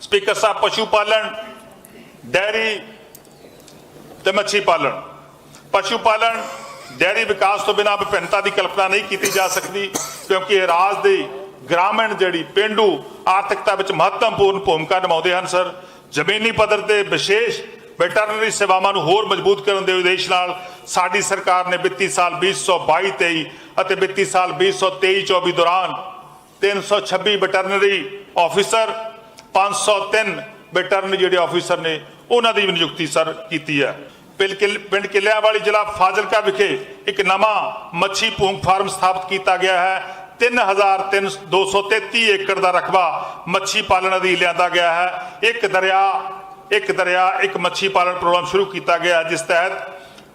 Speaker ਸਾਹਿਬ ਪਸ਼ੂ ਪਾਲਣ dairy ਤੇ ਮੱਛੀ ਪਾਲਣ। ਪਸ਼ੂ ਪਾਲਣ ਡੈਰੀ ਵਿਕਾਸ ਤੋਂ ਬਿਨਾਂ ਵਿਭਿੰਨਤਾ ਦੀ ਕਲਪਨਾ ਨਹੀਂ ਕੀਤੀ ਜਾ ਸਕਦੀ, ਕਿਉਂਕਿ ਇਹ ਰਾਜ ਦੀ ਗ੍ਰਾਮੀਣ ਜਿਹੜੀ ਪਿੰਡੂ ਆਰਥਿਕਤਾ ਵਿੱਚ ਮਹੱਤਵਪੂਰਨ ਭੂਮਿਕਾ ਨਿਭਾਉਂਦੇ ਹਨ, ਸਰ। ਜ਼ਮੀਨੀ ਪੱਧਰ ਤੇ ਵਿਸ਼ੇਸ਼ ਵੈਟਰਨਰੀ ਸੇਵਾਵਾਂ ਨੂੰ ਹੋਰ ਮਜ਼ਬੂਤ ਕਰਨ ਦੇ ਉਦੇਸ਼ ਨਾਲ ਸਾਡੀ ਸਰਕਾਰ ਨੇ ਵਿੱਤੀ ਸਾਲ 2022-23 ਅਤੇ ਵਿੱਤੀ ਸਾਲ 2023-24 ਦੌਰਾਨ 326 ਵੈਟਰਨਰੀ ਆਫੀਸਰ 503 ਵੈਟਰਨਰੀ ਜਿਹੜੇ ਆਫੀਸਰ ਨੇ ਉਹਨਾਂ ਦੀ ਵੀ ਨਿਯੁਕਤੀ ਸਰ ਕੀਤੀ ਹੈ। ਪਿੰਡ ਕਿਲ- ਪਿੰਡ ਕਿਲਿਆਂ ਵਾਲੀ ਜ਼ਿਲ੍ਹਾ ਫਾਜ਼ਿਲਕਾ ਵਿਖੇ ਇੱਕ ਨਵਾਂ ਮੱਛੀ ਭੂੰਗ ਫਾਰਮ ਸਥਾਪਿਤ ਕੀਤਾ ਗਿਆ ਹੈ। 3233 ਏਕੜ ਦਾ ਰਕਬਾ ਮੱਛੀ ਪਾਲਣ ਅਧੀਨ ਲਿਆਂਦਾ ਗਿਆ ਹੈ। ਇੱਕ ਦਰਿਆ ਇੱਕ ਦਰਿਆ ਇੱਕ ਮੱਛੀ ਪਾਲਣ ਪ੍ਰੋਗਰਾਮ ਸ਼ੁਰੂ ਕੀਤਾ ਗਿਆ ਹੈ, ਜਿਸ ਤਹਿਤ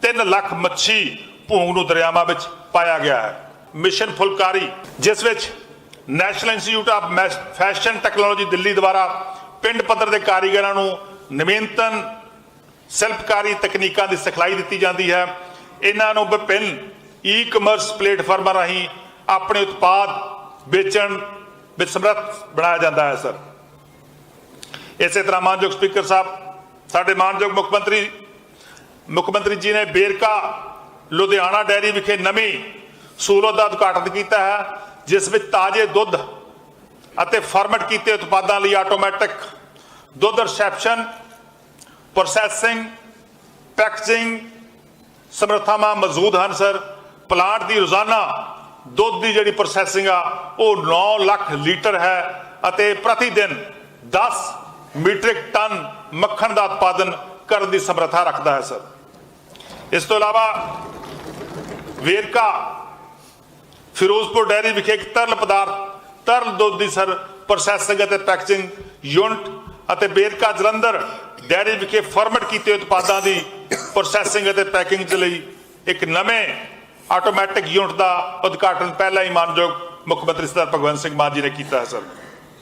3 ਲੱਖ ਮੱਛੀ ਭੂੰਗ ਨੂੰ ਦਰਿਆਵਾਂ ਵਿੱਚ ਪਾਇਆ ਗਿਆ ਹੈ। ਮਿਸ਼ਨ ਫੁਲਕਾਰੀ ਜਿਸ ਵਿੱਚ national institute of fashion technology Delhi ਦੁਆਰਾ ਪਿੰਡ ਪੱਧਰ ਦੇ ਕਾਰੀਗਰਾਂ ਨੂੰ ਨਵੀਨਤਮ ਸ਼ਿਲਪਕਾਰੀ ਤਕਨੀਕਾਂ ਦੀ ਸਿਖਲਾਈ ਦਿੱਤੀ ਜਾਂਦੀ ਹੈ। ਇਹਨਾਂ ਨੂੰ ਵਿਭਿੰਨ ਈ-ਕਮਰਸ ਪਲੇਟਫਾਰਮਾਂ ਰਾਹੀਂ ਆਪਣੇ ਉਤਪਾਦ ਵੇਚਣ ਵਿੱਚ ਸਮਰੱਥ ਬਣਾਇਆ ਜਾਂਦਾ ਹੈ, ਸਰ। ਇਸੇ ਤਰ੍ਹਾਂ ਮਾਨਯੋਗ ਸਪੀਕਰ ਸਾਹਿਬ, ਸਾਡੇ ਮਾਨਯੋਗ ਮੁੱਖ ਮੰਤਰੀ ਮੁੱਖ ਮੰਤਰੀ ਜੀ ਨੇ ਬੇਰਕਾ ਲੁਧਿਆਣਾ ਡੈਰੀ ਵਿਖੇ ਨਵੀਂ ਸਹੂਲਤ ਦਾ ਉਦਘਾਟਨ ਕੀਤਾ ਹੈ। ਜਿਸ ਵਿੱਚ ਤਾਜ਼ੇ ਦੁੱਧ ਅਤੇ ਫਾਰਮੈਟ ਕੀਤੇ ਉਤਪਾਦਾਂ ਲਈ ਆਟੋਮੈਟਿਕ ਦੁੱਧ ਰਿਸੈਪਸ਼ਨ ਪ੍ਰੋਸੈਸਿੰਗ ਪੈਕੇਜਿੰਗ ਸਮਰੱਥਾਵਾਂ ਮੌਜੂਦ ਹਨ ਸਰ ਪਲਾਂਟ ਦੀ ਰੋਜ਼ਾਨਾ ਦੁੱਧ ਦੀ ਜਿਹੜੀ ਪ੍ਰੋਸੈਸਿੰਗ ਆ, ਉਹ 9 ਲੱਖ ਲੀਟਰ ਹੈ ਅਤੇ ਪ੍ਰਤੀ ਦਿਨ 10 ਮੀਟ੍ਰਿਕ ਟਨ ਮੱਖਣ ਦਾ ਉਤਪਾਦਨ ਕਰਨ ਦੀ ਸਮਰੱਥਾ ਰੱਖਦਾ ਹੈ ਸਰ ਇਸ ਤੋਂ ਇਲਾਵਾ ਵੇਰਕਾ ਫਿਰੋਜ਼ਪੁਰ ਡੈਰੀ ਵਿਖੇ ਇੱਕ ਤਰਲ ਪਦਾਰਥ, ਤਰਲ ਦੁੱਧ ਦੀ ਸਰ ਪ੍ਰੋਸੈਸਿੰਗ ਅਤੇ ਪੈਕੇਜਿੰਗ ਯੂਨਿਟ ਅਤੇ ਬੇਰਕਾ ਜਲੰਧਰ ਡੈਰੀ ਵਿਖੇ ਫਾਰਮੈਟ ਕੀਤੇ ਉਤਪਾਦਾਂ ਦੀ ਪ੍ਰੋਸੈਸਿੰਗ ਅਤੇ ਪੈਕਿੰਗ ਦੇ ਲਈ ਇੱਕ ਨਵੇਂ ਆਟੋਮੈਟਿਕ ਯੂਨਿਟ ਦਾ ਉਦਘਾਟਨ ਪਹਿਲਾਂ ਹੀ ਮਾਨਯੋਗ ਮੁੱਖ ਮੰਤਰੀ ਸਰਦਾਰ ਭਗਵੰਤ ਸਿੰਘ ਮਾਨ ਜੀ ਨੇ ਕੀਤਾ ਹੈ, ਸਰ।